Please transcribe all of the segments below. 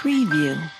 preview.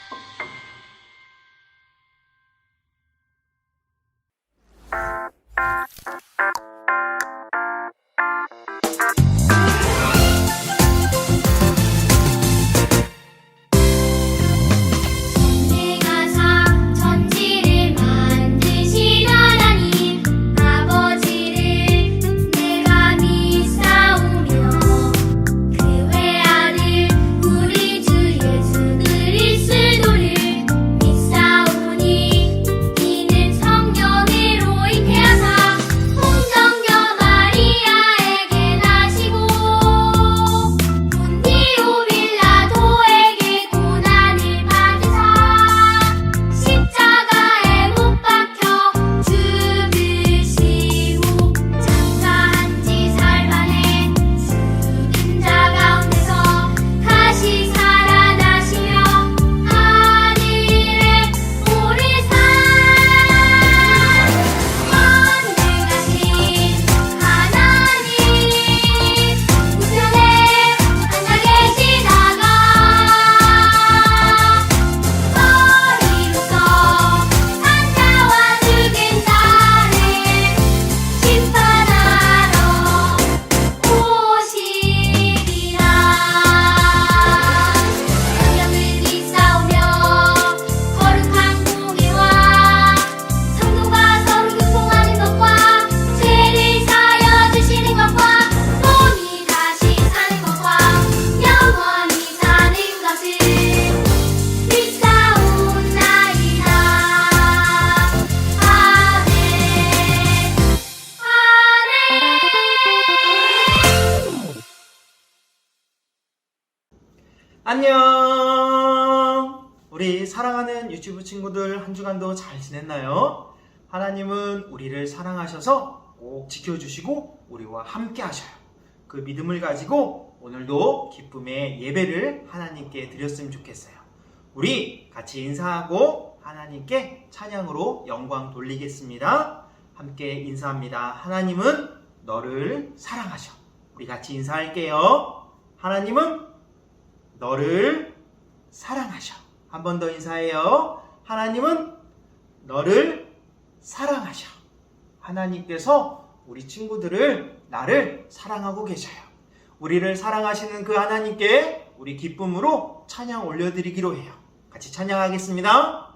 한 주간도 잘 지냈나요? 하나님은 우리를 사랑하셔서 꼭 지켜주시고 우리와 함께 하셔요. 그 믿음을 가지고 오늘도 기쁨의 예배를 하나님께 드렸으면 좋겠어요. 우리 같이 인사하고 하나님께 찬양으로 영광 돌리겠습니다. 함께 인사합니다. 하나님은 너를 사랑하셔. 우리 같이 인사할게요. 하나님은 너를 사랑하셔. 한 번 더 인사해요. 하나님은 너를 사랑하셔. 하나님께서 우리 친구들을 나를 사랑하고 계셔요. 우리를 사랑하시는 그 하나님께 우리 기쁨으로 찬양 올려드리기로 해요. 같이 찬양하겠습니다.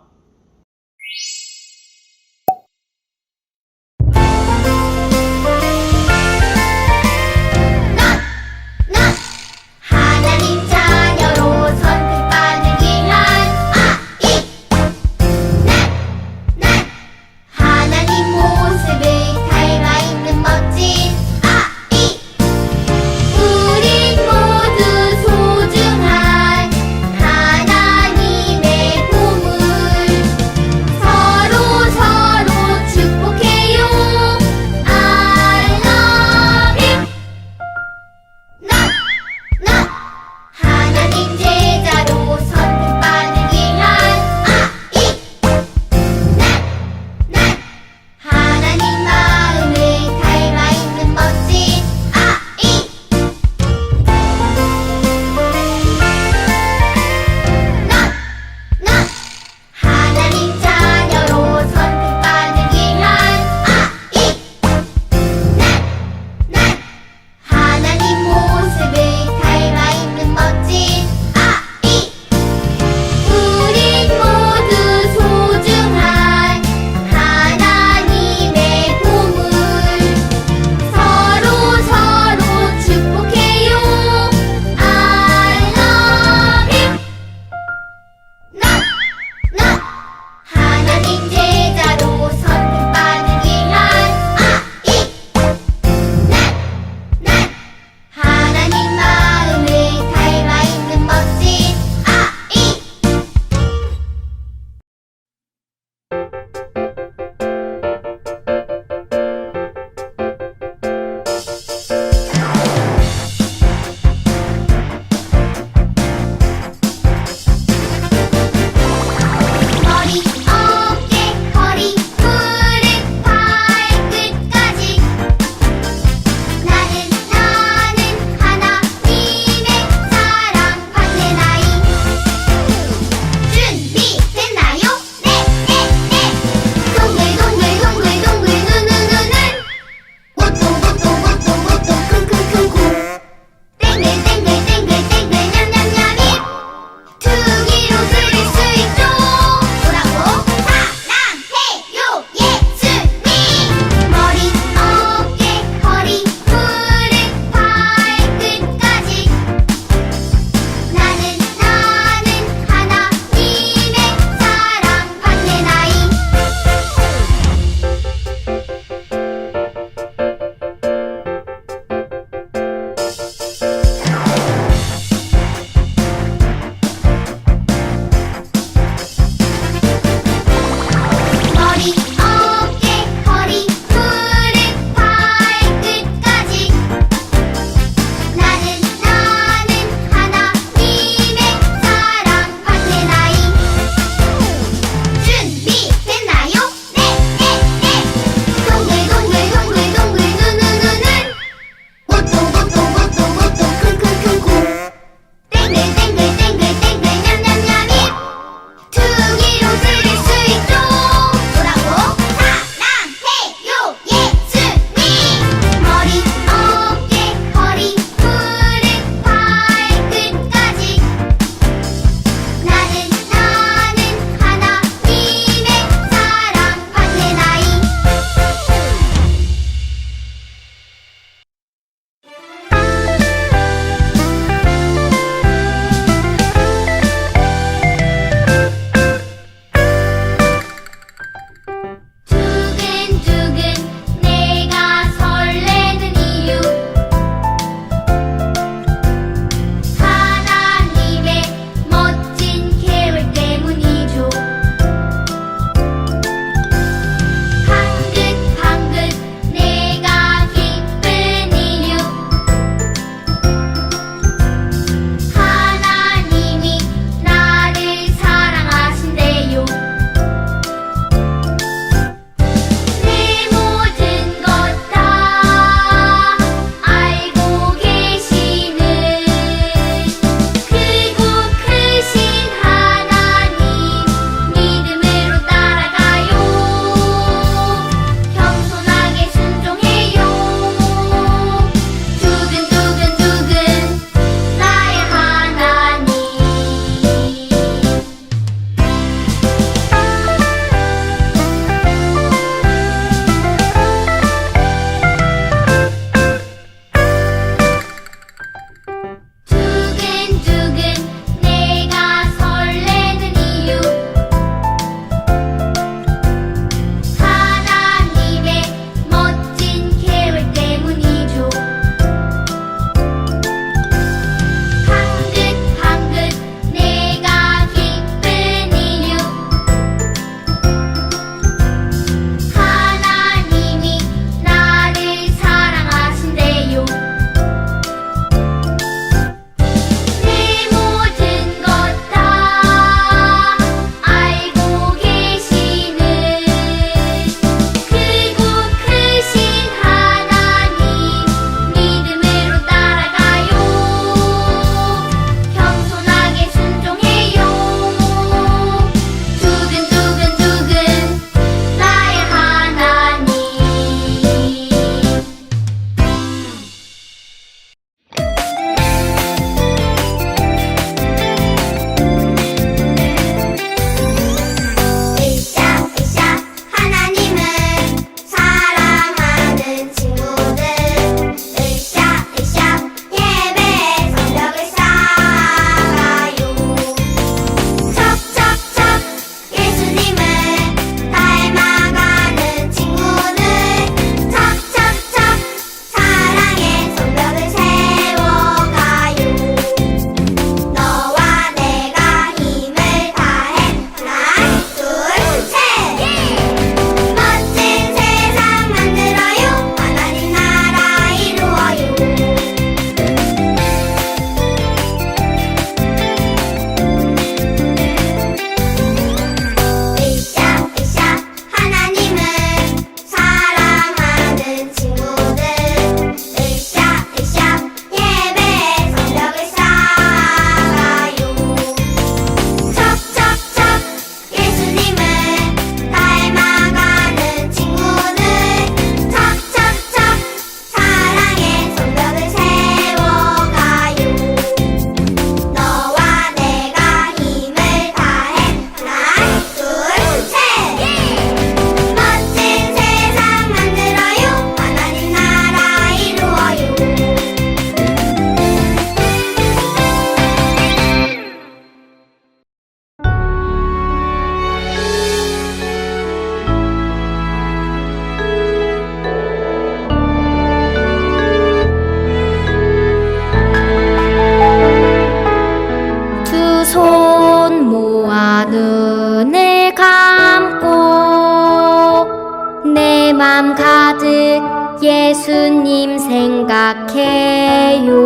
예수님 생각해요.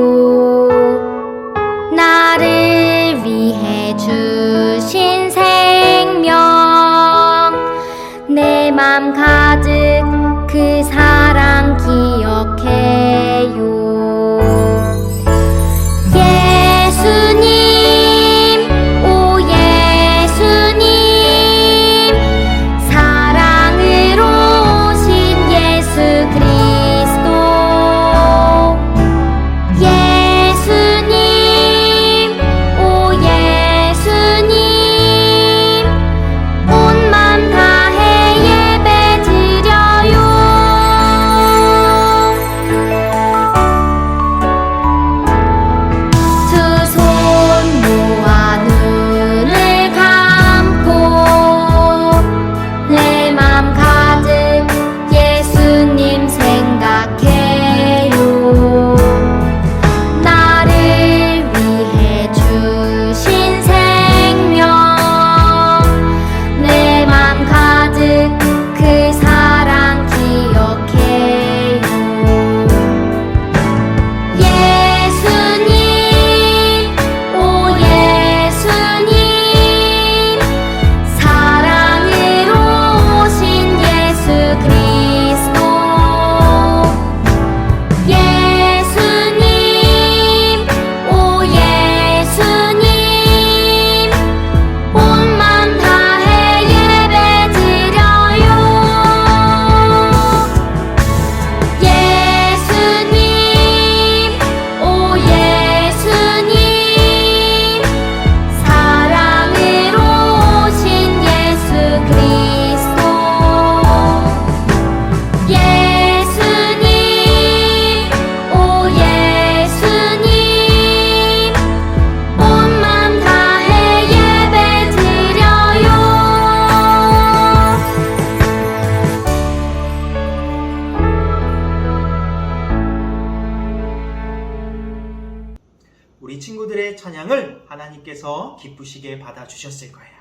기쁘시게 받아주셨을 거예요.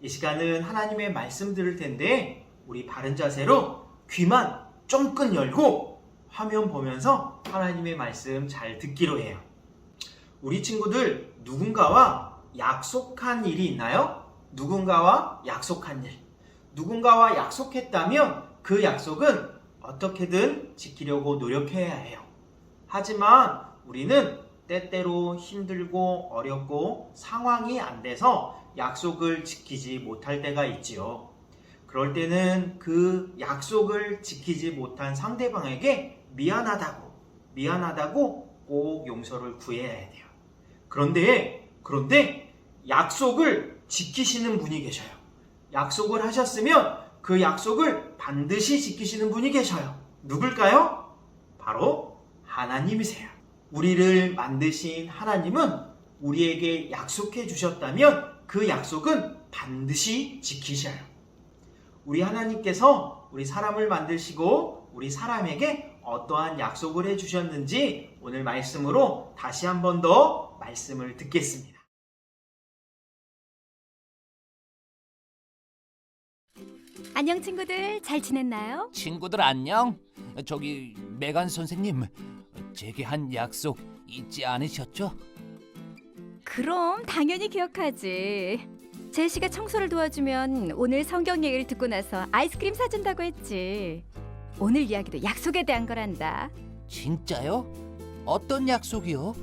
이 시간은 하나님의 말씀 들을 텐데 우리 바른 자세로 귀만 쫑긋 열고 화면 보면서 하나님의 말씀 잘 듣기로 해요. 우리 친구들 누군가와 약속한 일이 있나요? 누군가와 약속한 일. 누군가와 약속했다면 그 약속은 어떻게든 지키려고 노력해야 해요. 하지만 우리는 때때로 힘들고 어렵고 상황이 안 돼서 약속을 지키지 못할 때가 있지요. 그럴 때는 그 약속을 지키지 못한 상대방에게 미안하다고, 미안하다고 꼭 용서를 구해야 돼요. 그런데, 그런데 약속을 지키시는 분이 계셔요. 약속을 하셨으면 그 약속을 반드시 지키시는 분이 계셔요. 누굴까요? 바로 하나님이세요. 우리를 만드신 하나님은 우리에게 약속해 주셨다면 그 약속은 반드시 지키셔요. 우리 하나님께서 우리 사람을 만드시고 우리 사람에게 어떠한 약속을 해 주셨는지 오늘 말씀으로 다시 한 번 더 말씀을 듣겠습니다. 안녕 친구들 잘 지냈나요? 친구들 안녕. 저기 메간 선생님, 제게 한 약속 잊지 않으셨죠? 그럼 당연히 기억하지. 제시가 청소를 도와주면 오늘 성경 얘기를 듣고 나서 아이스크림 사준다고 했지. 오늘 이야기도 약속에 대한 거란다. 진짜요? 어떤 약속이요?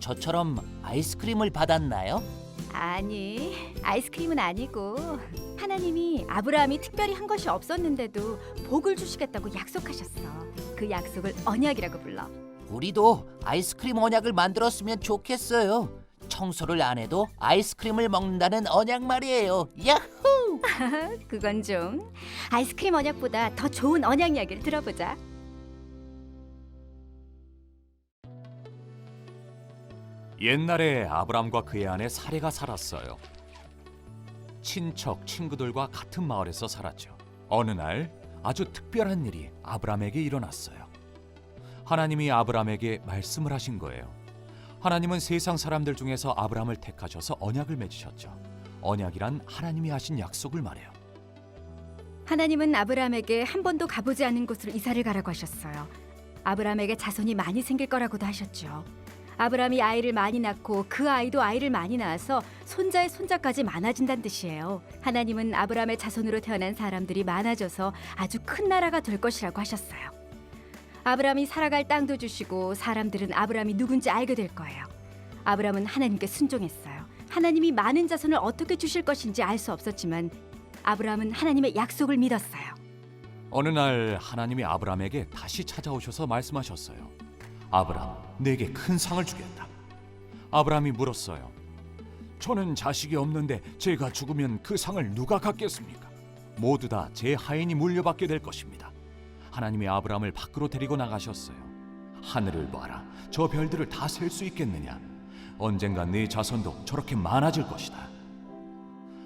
저처럼 아이스크림을 받았나요? 아니 아이스크림은 아니고 하나님이 아브라함이 특별히 한 것이 없었는데도 복을 주시겠다고 약속하셨어. 그 약속을 언약이라고 불러. 우리도 아이스크림 언약을 만들었으면 좋겠어요. 청소를 안 해도 아이스크림을 먹는다는 언약 말이에요. 야호! 그건 좀 아이스크림 언약보다 더 좋은 언약 이야기를 들어보자. 옛날에 아브람과 그의 아내 사레가 살았어요. 친척, 친구들과 같은 마을에서 살았죠. 어느 날 아주 특별한 일이 아브람에게 일어났어요. 하나님이 아브람에게 말씀을 하신 거예요. 하나님은 세상 사람들 중에서 아브람을 택하셔서 언약을 맺으셨죠. 언약이란 하나님이 하신 약속을 말해요. 하나님은 아브라함에게 한 번도 가보지 않은 곳으로 이사를 가라고 하셨어요. 아브라함에게 자손이 많이 생길 거라고도 하셨죠. 아브라함이 아이를 많이 낳고 그 아이도 아이를 많이 낳아서 손자의 손자까지 많아진다는 뜻이에요. 하나님은 아브라함의 자손으로 태어난 사람들이 많아져서 아주 큰 나라가 될 것이라고 하셨어요. 아브라함이 살아갈 땅도 주시고 사람들은 아브라함이 누군지 알게 될 거예요. 아브라함은 하나님께 순종했어요. 하나님이 많은 자손을 어떻게 주실 것인지 알 수 없었지만 아브라함은 하나님의 약속을 믿었어요. 어느 날 하나님이 아브라함에게 다시 찾아오셔서 말씀하셨어요. 아브라함, 내게 큰 상을 주겠다. 아브라함이 물었어요. 저는 자식이 없는데 제가 죽으면 그 상을 누가 갖겠습니까? 모두 다 제 하인이 물려받게 될 것입니다. 하나님이 아브라함을 밖으로 데리고 나가셨어요. 하늘을 봐라. 저 별들을 다 셀 수 있겠느냐? 언젠가 네 자손도 저렇게 많아질 것이다.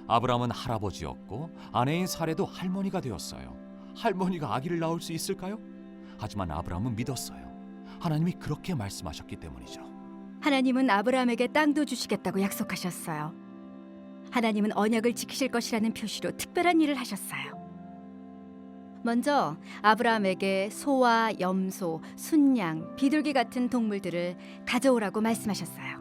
아브라함은 할아버지였고 아내인 사례도 할머니가 되었어요. 할머니가 아기를 낳을 수 있을까요? 하지만 아브라함은 믿었어요. 하나님이 그렇게 말씀하셨기 때문이죠. 하나님은 아브라함에게 땅도 주시겠다고 약속하셨어요. 하나님은 언약을 지키실 것이라는 표시로 특별한 일을 하셨어요. 먼저 아브라함에게 소와 염소, 순양, 비둘기 같은 동물들을 가져오라고 말씀하셨어요.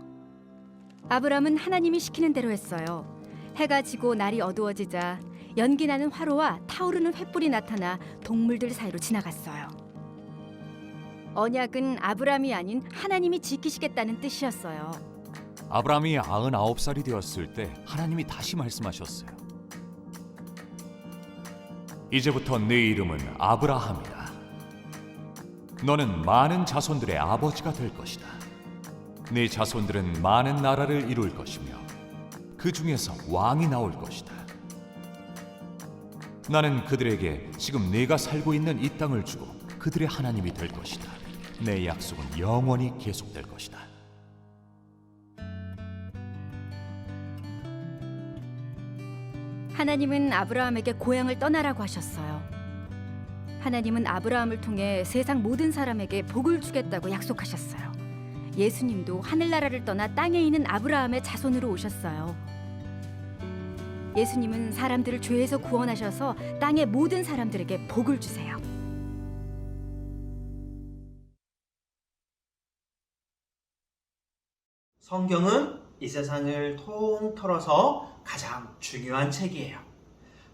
아브라함은 하나님이 시키는 대로 했어요. 해가 지고 날이 어두워지자 연기 나는 화로와 타오르는 횃불이 나타나 동물들 사이로 지나갔어요. 언약은 아브라함이 아닌 하나님이 지키시겠다는 뜻이었어요. 아브라함이 99살이 되었을 때 하나님이 다시 말씀하셨어요. 이제부터 네 이름은 아브라함이다. 너는 많은 자손들의 아버지가 될 것이다. 네 자손들은 많은 나라를 이룰 것이며 그 중에서 왕이 나올 것이다. 나는 그들에게 지금 네가 살고 있는 이 땅을 주고 그들의 하나님이 될 것이다. 내 약속은 영원히 계속될 것이다. 하나님은 아브라함에게 고향을 떠나라고 하셨어요. 하나님은 아브라함을 통해 세상 모든 사람에게 복을 주겠다고 약속하셨어요. 예수님도 하늘나라를 떠나 땅에 있는 아브라함의 자손으로 오셨어요. 예수님은 사람들을 죄에서 구원하셔서 땅의 모든 사람들에게 복을 주세요. 성경은 이 세상을 통틀어서 가장 중요한 책이에요.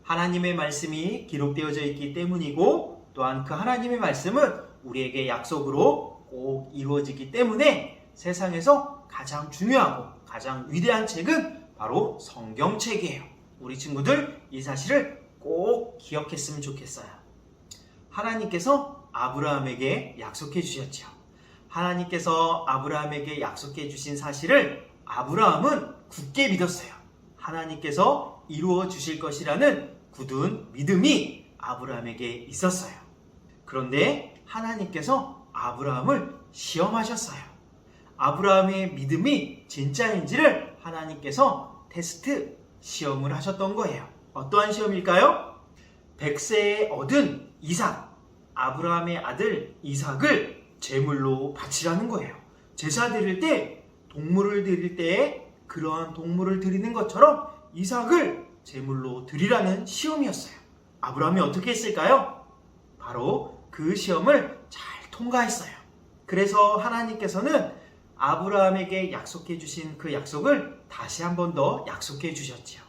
하나님의 말씀이 기록되어져 있기 때문이고 또한 그 하나님의 말씀은 우리에게 약속으로 꼭 이루어지기 때문에 세상에서 가장 중요하고 가장 위대한 책은 바로 성경책이에요. 우리 친구들 이 사실을 꼭 기억했으면 좋겠어요. 하나님께서 아브라함에게 약속해 주셨죠. 하나님께서 아브라함에게 약속해 주신 사실을 아브라함은 굳게 믿었어요. 하나님께서 이루어 주실 것이라는 굳은 믿음이 아브라함에게 있었어요. 그런데 하나님께서 아브라함을 시험하셨어요. 아브라함의 믿음이 진짜인지를 하나님께서 테스트 시험을 하셨던 거예요. 어떠한 시험일까요? 백세에 얻은 이삭, 아브라함의 아들 이삭을 제물로 바치라는 거예요. 제사 드릴 때 동물을 드릴 때 그러한 동물을 드리는 것처럼 이삭을 제물로 드리라는 시험이었어요. 아브라함이 어떻게 했을까요? 바로 그 시험을 잘 통과했어요. 그래서 하나님께서는 아브라함에게 약속해 주신 그 약속을 다시 한 번 더 약속해 주셨지요.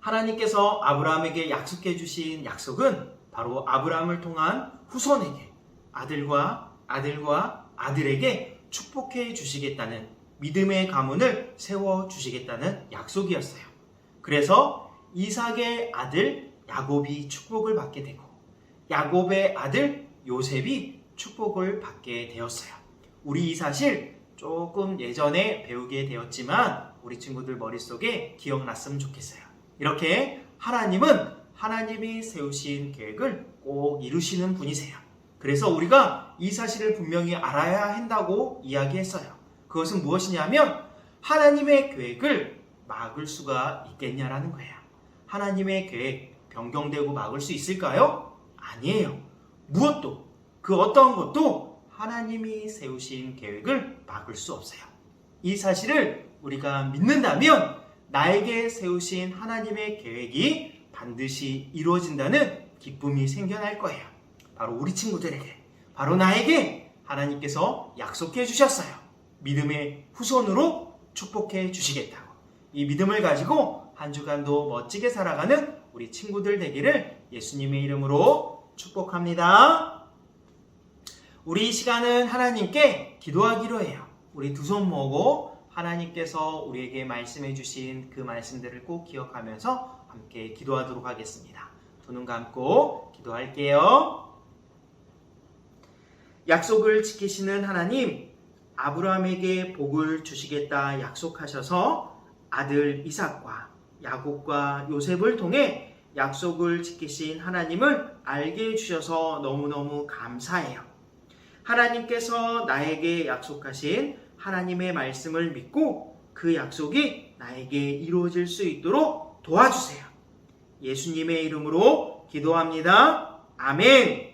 하나님께서 아브라함에게 약속해 주신 약속은 바로 아브라함을 통한 후손에게 아들과 아들과 아들에게 축복해 주시겠다는 믿음의 가문을 세워 주시겠다는 약속이었어요. 그래서 이삭의 아들 야곱이 축복을 받게 되고 야곱의 아들 요셉이 축복을 받게 되었어요. 우리 이 사실 조금 예전에 배우게 되었지만 우리 친구들 머릿속에 기억났으면 좋겠어요. 이렇게 하나님은 하나님이 세우신 계획을 꼭 이루시는 분이세요. 그래서 우리가 이 사실을 분명히 알아야 한다고 이야기했어요. 그것은 무엇이냐면 하나님의 계획을 막을 수가 있겠냐라는 거예요. 하나님의 계획 변경되고 막을 수 있을까요? 아니에요. 무엇도 그 어떤 것도 하나님이 세우신 계획을 막을 수 없어요. 이 사실을 우리가 믿는다면 나에게 세우신 하나님의 계획이 반드시 이루어진다는 기쁨이 생겨날 거예요. 바로 우리 친구들에게, 바로 나에게 하나님께서 약속해 주셨어요. 믿음의 후손으로 축복해 주시겠다고. 이 믿음을 가지고 한 주간도 멋지게 살아가는 우리 친구들 되기를 예수님의 이름으로 축복합니다. 우리 이 시간은 하나님께 기도하기로 해요. 우리 두 손 모으고 하나님께서 우리에게 말씀해 주신 그 말씀들을 꼭 기억하면서 함께 기도하도록 하겠습니다. 두 눈 감고 기도할게요. 약속을 지키시는 하나님, 아브라함에게 복을 주시겠다 약속하셔서 아들 이삭과 야곱과 요셉을 통해 약속을 지키신 하나님을 알게 해주셔서 너무너무 감사해요. 하나님께서 나에게 약속하신 하나님의 말씀을 믿고 그 약속이 나에게 이루어질 수 있도록 도와주세요. 예수님의 이름으로 기도합니다. 아멘.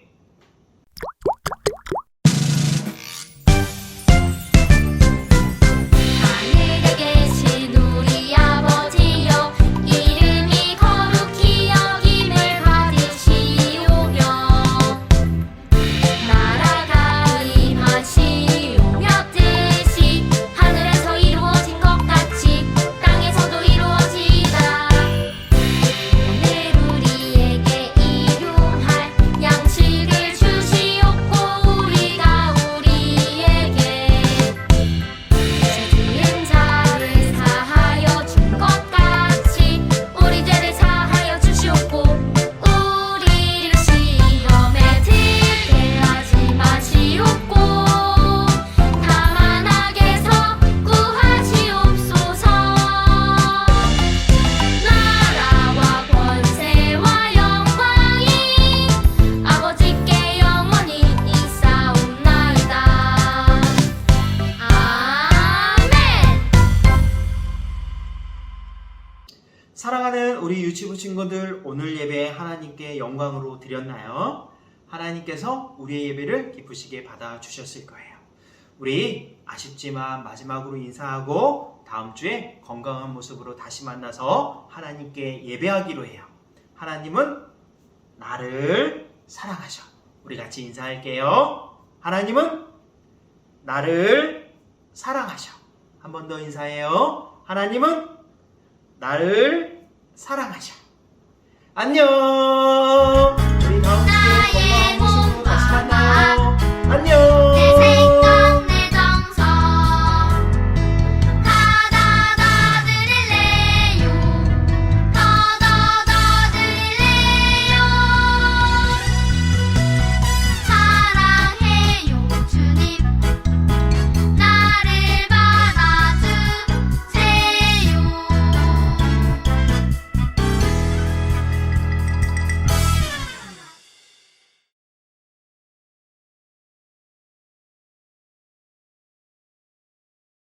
드렸나요? 하나님께서 우리의 예배를 기쁘시게 받아 주셨을 거예요. 우리 아쉽지만 마지막으로 인사하고 다음 주에 건강한 모습으로 다시 만나서 하나님께 예배하기로 해요. 하나님은 나를 사랑하셔. 우리 같이 인사할게요. 하나님은 나를 사랑하셔. 한 번 더 인사해요. 하나님은 나를 사랑하셔. 안녕!